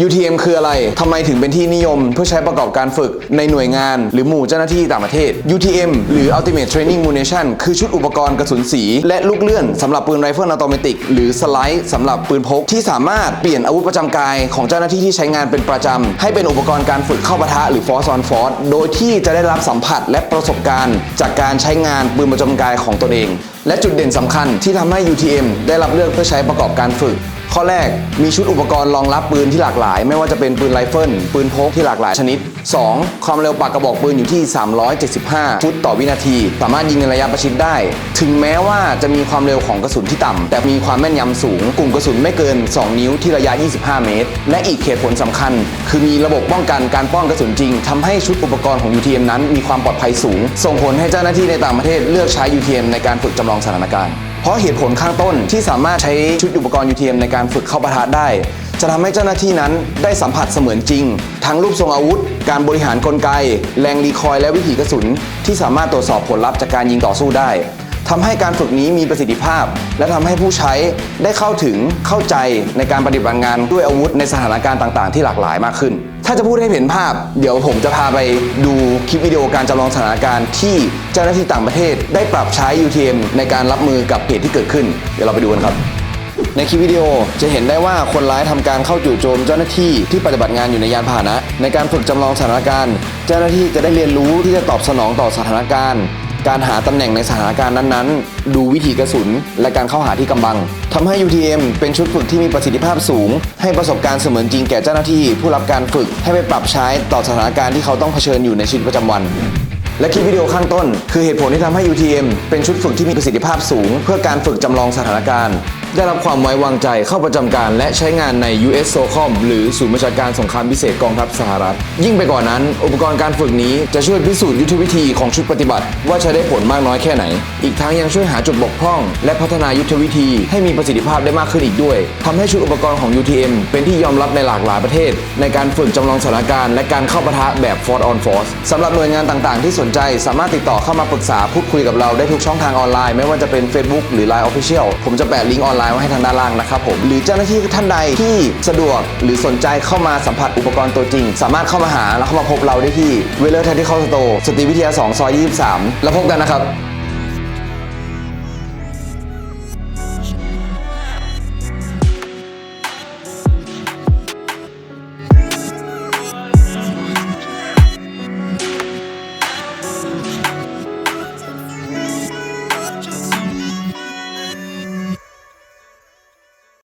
UTM คืออะไร ทำไมถึงเป็นที่นิยม เพื่อใช้ประกอบการฝึกในหน่วยงาน หรือหมู่เจ้าหน้าที่ต่างประเทศ UTM หรือ Ultimate Training Munition คือชุดอุปกรณ์กระสุนสี และลูกเลื่อนสำหรับปืนไรเฟิลอัตโนมัติหรือสไลด์สำหรับปืนพก ที่สามารถเปลี่ยนอาวุธประจำกายของเจ้าหน้าที่ที่ใช้งานเป็นประจำ ให้เป็นอุปกรณ์การฝึกเข้าปะทะหรือ Force on Force โดยที่จะได้รับสัมผัสและประสบการณ์ จากการใช้งานปืนประจำกายของตนเอง และจุดเด่นสำคัญที่ทำให้ UTM ได้รับเลือกเพื่อใช้ประกอบการฝึก ข้อแรกมีชุดอุปกรณ์รองรับปืนที่หลากหลาย ไม่ว่าจะเป็นปืนไรเฟิลปืนพกที่หลากหลายชนิด 2. ความเร็วปากกระบอกปืนอยู่ที่ 375 ฟุตต่อวินาที สามารถยิงในระยะประชิดได้ ถึงแม้ว่าจะมีความเร็วของกระสุนที่ต่ำแต่มีความแม่นยำสูง กลุ่มกระสุนไม่เกิน 2 นิ้วที่ระยะ 25 เมตร และอีกเหตุผลสำคัญ คือมีระบบป้องกันการป้องกระสุนจริงทำให้ชุดอุปกรณ์ของ UTM นั้น มีความปลอดภัยสูง ส่งผลให้เจ้าหน้าที่ในต่างประเทศเลือกใช้ UTM ในการฝึกจำลองสถานการณ์ เพราะเหตุผลข้างต้นที่สามารถใช้ชุดอุปกรณ์ UTM ในการฝึกเข้าปะทะได้ จะทำให้เจ้าหน้าที่นั้นได้สัมผัสเสมือนจริง ทั้งรูปทรงอาวุธ การบริหารกลไก แรงรีคอยและวิถีกระสุน ที่สามารถตรวจสอบผลลัพธ์จากการยิงต่อสู้ได้ ทำให้การฝึกนี้มีประสิทธิภาพ และทำให้ผู้ใช้ได้เข้าถึงเข้าใจในการปฏิบัติงานด้วยอาวุธในสถานการณ์ต่าง ๆ ที่หลากหลายมากขึ้น ถ้าจะพูดให้เห็นภาพ เดี๋ยวผมจะพาไปดูคลิปวิดีโอการจำลองสถานการณ์ที่เจ้าหน้าที่ต่างประเทศ ได้ปรับใช้ UTM ในการรับมือกับเหตุที่เกิดขึ้น เดี๋ยวเราไปดูกันครับในคลิปวิดีโอจะเห็นได้ว่าคนร้ายทำการเข้าจู่โจมเจ้าหน้าที่ที่ปฏิบัติงานอยู่ในยานพาหนะ ในการฝึกจำลองสถานการณ์ เจ้าหน้าที่จะได้เรียนรู้ที่จะตอบสนองต่อสถานการณ์ การหาตำแหน่งในสถานการณ์นั้นๆ ดูวิธีกระสุน และการเข้าหาที่กำบังทำให้ UTM เป็นชุดฝึกที่มีประสิทธิภาพสูง ให้ประสบการณ์เสมือนจริงแก่เจ้าหน้าที่ ผู้รับการฝึกให้ไปปรับใช้ต่อสถานการณ์ที่เขาต้องเผชิญอยู่ในชีวิตประจำวันและคลิปวิดีโอข้างต้น คือเหตุผลที่ทำให้ UTM เป็นชุดฝึกที่มีประสิทธิภาพสูง เพื่อการฝึกจำลองสถานการณ์ ได้รับความไว้วางใจเข้าประจำการ และใช้งานใน US SOCOM หรือศูนย์บัญชาการสงครามพิเศษกองทัพสหรัฐ ยิ่งไปกว่านั้น อุปกรณ์การฝึกนี้จะช่วยพิสูจน์ยุทธวิธีของชุดปฏิบัติ ว่าใช้ได้ผลมากน้อยแค่ไหน อีกทั้งยังช่วยหาจุดบกพร่อง และพัฒนายุทธวิธีให้มีประสิทธิภาพได้มากขึ้นอีกด้วยทำให้ชุดอุปกรณ์ของ UTM เป็นที่ยอมรับในหลากหลายประเทศ ในการฝึกจำลองสถานการณ์และการเข้าปะทะแบบ Force on Force สำหรับหน่วยงานต่างๆ ที่สนใจสามารถติดต่อเข้ามาปรึกษาพูดคุยกับเราได้ทุกช่องทางออนไลน์ไม่ว่าจะเป็น Facebook หรือ Line Official ผมจะแปะลิงก์ออนไลน์ไว้ให้ทางด้านล่างนะครับผมหรือเจ้าหน้าที่ท่านใดที่สะดวกหรือสนใจเข้ามาสัมผัสอุปกรณ์ตัวจริง สามารถเข้ามาหาแล้วเข้ามาพบเราได้ที่เวเลอร์แทนที่เข้าสโตสตรีวิทยา 2 ซอย 23 แล้วพบกันนะครับ